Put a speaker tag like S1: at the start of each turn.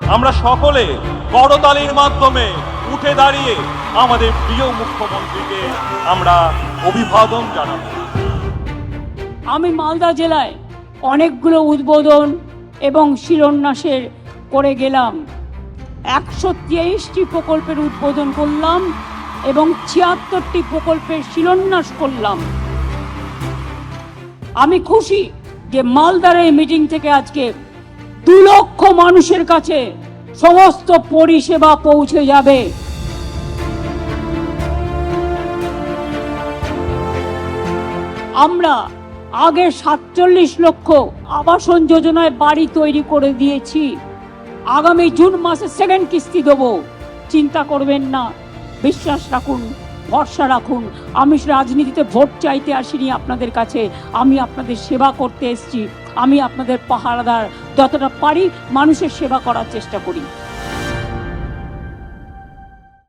S1: আমরা সকলে করতালির মাধ্যমে উঠে দাঁড়িয়ে আমাদের প্রিয় মুখ্যমন্ত্রীকে আমরা অভিবাদন জানাব।
S2: আমি মালদা জেলায় অনেকগুলো উদ্বোধন এবং শিলান্যাসের করে গেলাম। একশো তেইশটি প্রকল্পের উদ্বোধন করলাম এবং ছিয়াত্তরটি প্রকল্পের শিলান্যাস করলাম। আমি খুশি যে মালদার এই মিটিং থেকে আজকে দু লক্ষ মানুষের কাছে সমস্ত পরিষেবা পৌঁছে যাবে। আমরা আগে সাতচল্লিশ লক্ষ আবাসন যোজনায় বাড়ি তৈরি করে দিয়েছি। আগামী জুন মাসে সেকেন্ড কিস্তি দেবো। চিন্তা করবেন না, বিশ্বাস রাখুন, ভরসা রাখুন। আমি রাজনীতিতে ভোট চাইতে আসিনি আপনাদের কাছে। আমি আপনাদের সেবা করতে এসেছি। আমি আপনাদের পাহারাদার। যতটা পারি মানুষের সেবা করার চেষ্টা করি।